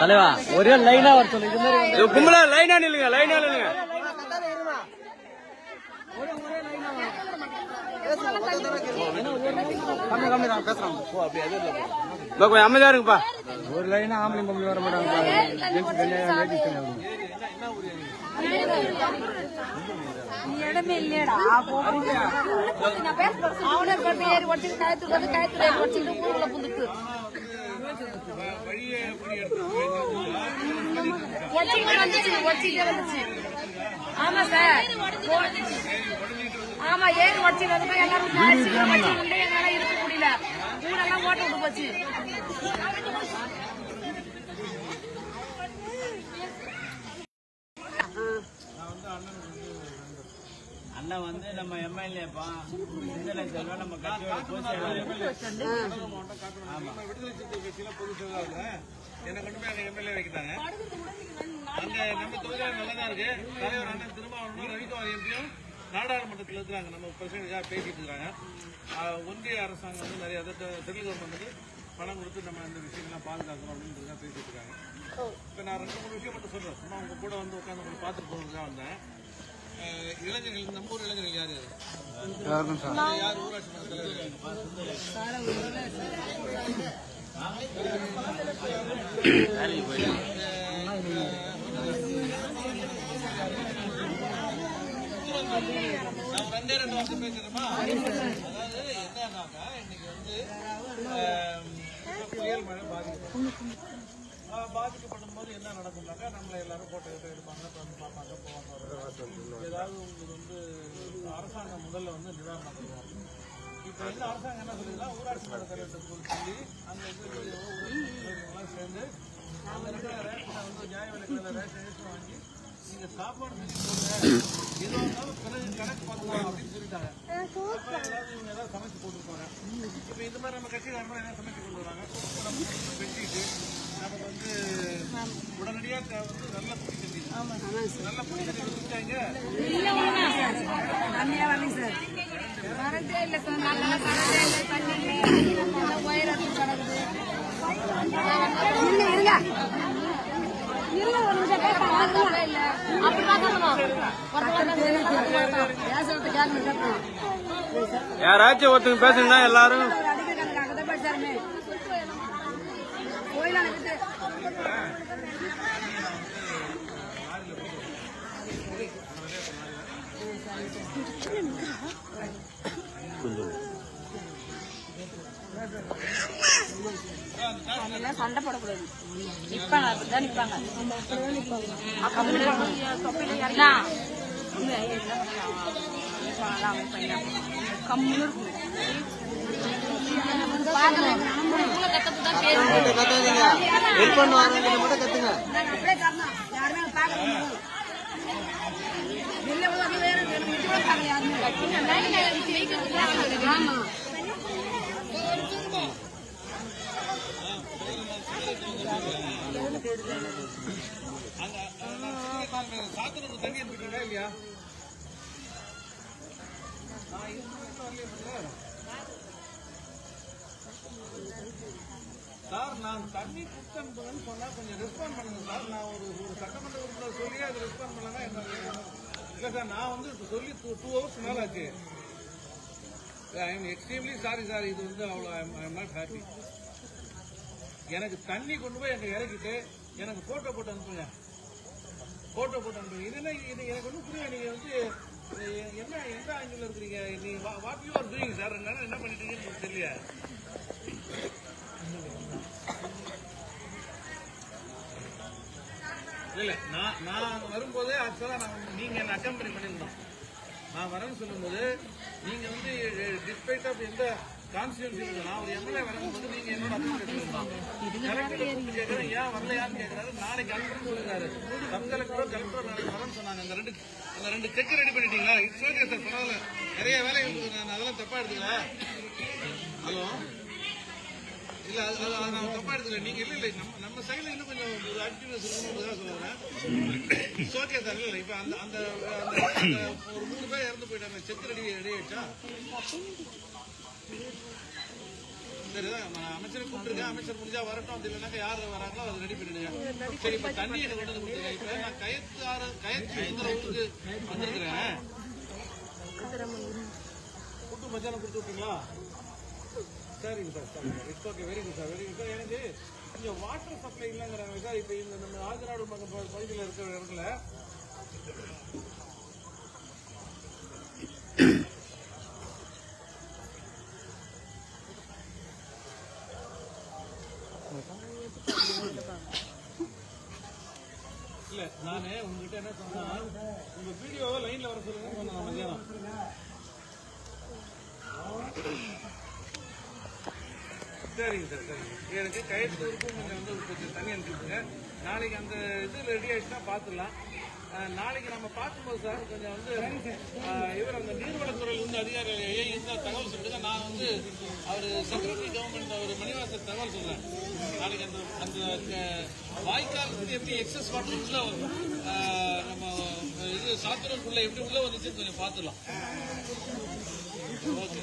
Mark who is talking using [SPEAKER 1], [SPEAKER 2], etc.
[SPEAKER 1] தலைவா ஒரே லைனா வர சொல்லு
[SPEAKER 2] கும்பலா லைனா நில்லுங்க லைனா நில்லுங்க கொஞ்சம் அமைதியா இருங்கப்பா
[SPEAKER 1] ஒரு லைனா ஆம்பளை பொம்பளை வர மாட்டாங்க
[SPEAKER 3] இடமே இல்லையடா நான் பேச அவனே கயத்துல வந்து கயத்துல புந்துட்டு வந்துச்சு வந்துச்சு ஆமா சார். ஆமா ஏறி உடச்சிட்டு வந்து எல்லாரும் உடச்சிட்டு என்னால இருக்க முடியல ஊரெல்லாம் ஓட்ட விட்டு போச்சு
[SPEAKER 2] அண்ணன் வந்து நம்ம எம்எல்ஏப்பா சிந்தனை செல்வம் நம்ம கட்சியோட பொதுச்
[SPEAKER 4] விடுதலை சிறுத்தை கட்சியில பொதுச் செயலாளர் என்னை கொண்டு போய் அங்க எம்எல்ஏ வைக்கிட்டாங்க அங்க நம்ம தொகுதியில நல்லதா இருக்கு. தலைவர் அண்ணன் திருமாவளவனும் ரவிக்குமார் எம்பியும் நாடாளுமன்றத்தில் இருக்கிறாங்க. நம்ம பிரசிடண்டாக பேசிட்டு இருக்காங்க. ஆஹ் ஒன்றிய அரசாங்கம் வந்து நிறைய அதாவது சென்ட்ரல் கவர்மெண்ட் வந்து பணம் கொடுத்து நம்ம இந்த விஷயங்கள்லாம் பாதுகாக்கணும் அப்படின்றதுக்காக பேசிட்டு இருக்காங்க. இப்போ நான் ரெண்டு மூணு விஷயம் மட்டும் சொல்றேன். சும்மா உங்க கூட வந்து உட்காந்து உங்களை பார்த்துட்டு போகிறதுக்காக வந்தேன். இளைஞர்கள் நம்ம ஊர் இளைஞர்கள் யார்? யார் யார் ஊராட்சி மன்ற ரெண்டே ரெண்டு வருஷம் பேசுறேமா அதாவது என்னன்னாக்கா இன்னைக்கு வந்து புயல் மழை பாதிக்கப்படும் ஆ, பாதிக்கப்படும் போது என்ன நடக்கும்னாக்கா நம்மளை எல்லாரும் போட்டோ கிட்ட எடுப்பாங்க வந்து பார்ப்பாங்க போவாங்க. ஏதாவது உங்களுக்கு வந்து அரசாங்கம் முதல்ல வந்து நிவாரணம் தருவாங்க இப்போ வந்து அரசாங்கம் என்ன சொல்லுதுன்னா ஊராட்சி மன்ற தலைவர்கிட்ட சொல்லி இருக்கிற ஊராட்சி சேர்ந்து அங்க இருக்கிற ரேஷனை வந்து நியாய விலைக்குள்ள ரேஷன் வாங்கி நீங்க சாப்பாடு செஞ்சு போடுங்க எது வந்தாலும் பிறகு கணக்கு பார்த்துக்கலாம் அப்படின்னு சொல்லிட்டாங்க. ஏதாவது இவங்க ஏதாவது சமைச்சு போட்டுருப்பாங்க. இப்போ இந்த மாதிரி நம்ம கட்சிக்காரங்க என்ன சமைச்சு கொண்டு வராங்க. வெட்டிட்டு நமக்கு வந்து உடனடியாக தேவை வந்து நல்ல குடி தண்ணி நல்ல குடி தண்ணி கொடுத்தாங்க
[SPEAKER 3] இல்ல சார். இல்ல நல்லா இல்ல தண்ணி அடிச்சு கிடக்குது. இருங்க இருங்க. ஒரு நிமிஷம் பேசலாம் இல்ல. அப்படி பேசுறது கேட்கணும்
[SPEAKER 2] யாராச்சும் ஒருத்தங்க பேசுங்கன்னா எல்லாரும்
[SPEAKER 3] சண்டை போடக்கூடாது. நிப்பாங்க அப்படிதான் நிப்பாங்க. அண்ணா, கம்முன்னு இருக்கும்.
[SPEAKER 1] ஹெல்ப் பண்ணுவாங்க மட்டும் கத்துங்க
[SPEAKER 3] ஆமா.
[SPEAKER 4] சாத்தனூர் தண்ணி எடுத்துக்கீங்களா இல்லையா நான் இது வரலையே சார் நான் தண்ணி குத்தனுப்புன்னு சொன்னா கொஞ்சம் ரெஸ்பாண்ட் பண்ணுங்க சார். நான் ஒரு ஒரு சட்டமன்ற உறுப்பினர் சொல்லி அதை ரெஸ்பாண்ட் பண்ணலாம் என்ன இல்லை சார் நான் வந்து சொல்லி டூ டூ ஹவர்ஸ் மேலே ஆச்சு. I am extremely sorry sir இது வந்து அவ்வளோ ஐ எம் நாட் ஹாப்பி எனக்கு தண்ணி கொண்டு போய் எங்கள் இறக்கிட்டு எனக்கு ஃபோட்டோ போட்டு அனுப்புங்க. ஃபோட்டோ போட்டு அனுப்புங்க. இது என்ன இது எனக்கு ஒன்றும் புரியல. நீங்கள் வந்து என்ன எந்த ஆங்கிள் இருக்கிறீங்க? நீங்கள் what you are doing sir என்ன என்ன பண்ணிட்டு இருக்கீங்கன்னு தெரியல. இல்ல நான் நான் வரும்போது ஆக்சுவலாக நான் நீங்க என்ன அக்கம்பெனி பண்ணியிருந்தோம். நான் வரேன்னு சொல்லும்போது நீங்க வந்து டிஸ்பைட் ஆஃப் எந்த கான்ஸ்டியூன்சி நான் ஒரு எம்எல்ஏ வரும்போது நீங்க என்னோட அக்கம்பெனி பண்ணியிருந்தோம். கேட்கறேன் ஏன் வரலையான்னு கேட்கறாரு. நாளைக்கு அனுப்புன்னு சொல்லிருக்காரு சப் கலெக்டரோ கலெக்டரோ நாளைக்கு வரேன்னு சொன்னாங்க. அந்த ரெண்டு அந்த ரெண்டு செக் ரெடி பண்ணிட்டீங்களா? இட்ஸ் ஓகே சார் பரவாயில்ல. நிறைய வேலை இருக்குது நான் அதெல்லாம் தப்பா எடுத்துக்கல. ஹலோ? இல்ல அது நான் தப்பா எடுத்துக்கல. நீங்க இல்ல இல்ல நம்ம நம்ம சைடுல இன்னும் கொஞ்சம் ஒரு ஆக்டிவ்னஸ் இருக்கணும்னு சொல்லுறேன் ஓகே சார் இல்ல இப்ப அந்த அந்த ஒரு மூணு பேர் இறந்து போயிட்டாங்க. செக் ரெடி ரெடி ஆயிடுச்சா? இந்த சரி நான் அமைச்சரை கூப்பிட்டுருக்கேன். அமைச்சர் முடிஞ்சா வரட்டும். அப்படி இல்லைனாக்கா யார் வராங்களோ அதை ரெடி பண்ணிடுங்க. சரி இப்ப தண்ணி எனக்கு கொண்டு வந்து கொடுத்துருங்க இப்ப நான் கயத்து ஆறு கயத்து சுந்தர ஊருக்கு வந்திருக்கிறேன். கூட்டு மத்தியானம் கொடுத்து விட்டீங்களா? சரிங்க சார் சரிங்க it's okay very good sir very good sir எனக்கு இங்கே வாட்டர் சப்ளை இல்லைங்கிறாங்க. சார் இப்போ இந்த நம்ம ஆஜராடு பகுதியில் இருக்கிற இடத்துல இல்லை நான் உங்ககிட்ட என்ன சொன்னா உங்கள் வீடியோவை லைனில் வர சொல்லுங்க சொன்னேன் மத்தியானம் சரிங்க சார் சரிங்க எனக்கு கயிறு கொஞ்சம் வந்து கொஞ்சம் தண்ணி அனுப்பிச்சுங்க நாளைக்கு அந்த இது ரெடி ஆயிடுச்சுன்னா பார்த்துடலாம் நாளைக்கு நம்ம பார்க்கும்போது சார் கொஞ்சம் வந்து இவர் அந்த நீர்வளத்துறையில் இருந்து அதிகாரிகளே இந்த தகவல் சொல்லுங்க நான் வந்து அவர் செக்ரட்டரி கவர்மெண்ட் அவர் மணிவாசர் தகவல் சொல்றேன். நாளைக்கு அந்த அந்த வாய்க்காலுக்கு எப்படி எக்ஸஸ் வாட்டர் உள்ள வரும் நம்ம இது சாத்திரக்குள்ள எப்படி உள்ள வந்துச்சுன்னு கொஞ்சம் பார்த்துடலாம். ஓகே.